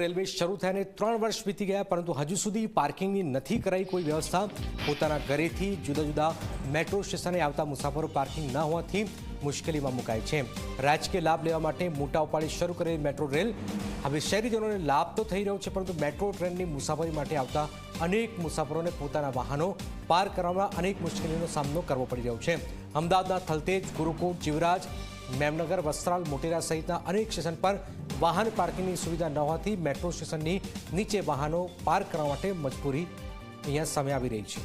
Railway શરૂ થયાને ત્રણ વર્ષ વીતી ગયા, પરંતુ હજુ સુધી પાર્કિંગની નથી કરાઈ કોઈ વ્યવસ્થા. પોતાના ઘરેથી જુદા જુદા મેટ્રો સ્ટેશને આવતા મુસાફરો પાર્કિંગ ન હોવાથી મુશ્કેલીમાં મુકાય છે. રાજકીય લાભ લેવા માટે મોટા ઉપાડી શરૂ કરેલી મેટ્રો રેલ. હવે શહેરીજનોને લાભ તો થઈ રહ્યો છે, પરંતુ મેટ્રો ટ્રેનની મુસાફરી માટે આવતા અનેક મુસાફરોને પોતાના વાહનો પાર્ક કરવામાં અનેક મુશ્કેલીનો સામનો કરવો પડી રહ્યો છે. અમદાવાદના થલતેજ ગુરુકુળ જીવરાજ મેમનગર, વસ્ત્રાલ, મોટેરા સહિતના અનેક સ્ટેશન પર વાહન પાર્કિંગની સુવિધા ન હોવાથી મેટ્રો સ્ટેશનની નીચે વાહનો પાર્ક કરવા માટે મજબૂરી અહીંયા સામે આવી રહી છે.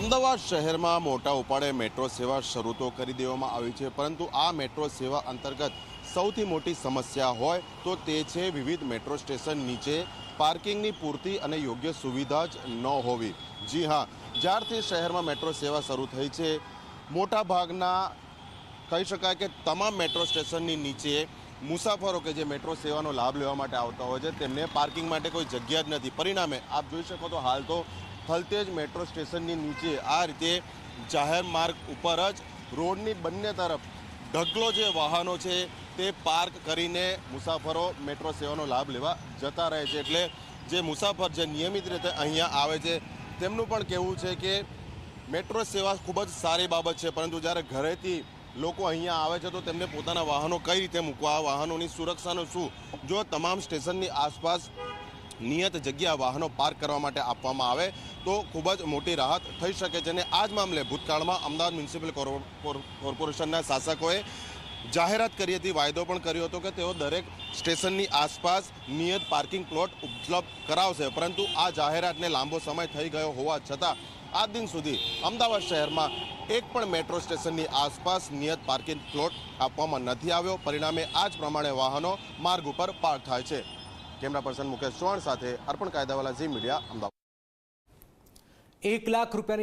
અમદાવાદ શહેરમાં મોટા ઉપાડે મેટ્રો સેવા શરૂ તો કરી દેવામાં આવી છે, પરંતુ આ મેટ્રો સેવા અંતર્ગત સૌથી મોટી સમસ્યા હોય તો તે છે વિવિધ મેટ્રો સ્ટેશન નીચે પાર્કિંગની પૂરતી અને યોગ્ય સુવિધા જ ન હોવી. જી હા, જ્યારથી શહેરમાં મેટ્રો સેવા શરૂ થઈ છે મોટા ભાગના કહી શકાય કે તમામ મેટ્રો સ્ટેશનની નીચે મુસાફરો કે જે મેટ્રો સેવાનો લાભ લેવા માટે આવતા હોય છે, તેમને પાર્કિંગ માટે કોઈ જગ્યા જ નથી. પરિણામે, આપ જોઈ શકો તો હાલ તો થલતેજ મેટ્રો સ્ટેશનની નીચે આ રીતે જાહેર માર્ગ ઉપર જ રોડની બંને તરફ ઢગલો જે વાહનો છે તે પાર્ક કરીને મુસાફરો મેટ્રો સેવાનો લાભ લેવા જતા રહે છે. એટલે જે મુસાફર જે નિયમિત રીતે અહીંયા આવે છે, તેમનું પણ કહેવું છે કે મેટ્રો સેવા ખૂબ જ સારી બાબત છે. પરંતુ જ્યારે ઘરેથી લોકો અહીંયા આવે છે, તો તેમને પોતાના વાહનો કઈ રીતે મૂકવા? વાહનોની સુરક્ષાનું શું? જો તમામ સ્ટેશનની આસપાસ નિયત જગ્યા વાહનો પાર્ક કરવા માટે આપવામાં આવે, તો ખૂબ જ મોટી રાહત થઈ શકે છે. અને આ જ મામલે ભૂતકાળમાં અમદાવાદ મ્યુનિસિપલ કોર્પો- કોર્પોરેશનના શાસકોએ જાહેરાત કરી હતી, વાયદો પણ કર્યો હતો કે તેઓ દરેક સ્ટેશનની આસપાસ નિયત પાર્કિંગ પ્લોટ ઉપલબ્ધ કરાવશે. પરંતુ આ જાહેરાતને લાંબો સમય થઈ ગયો હોવા છતાં, આ દિન સુધી અમદાવાદ શહેરમાં એક પણ મેટ્રો સ્ટેશનની આસપાસ નિયત પાર્કિંગ પ્લોટ આપવામાં નથી આવ્યો. પરિણામે આ જ પ્રમાણે વાહનો માર્ગ ઉપર પાર્ક થાય છે. કેમેરા પર્સન મુકેશ ચૌહાણ સાથે અર્પણ કાયદાવાલા ઝી મીડિયા, અમદાવાદ. એક લાખ રૂપિયાની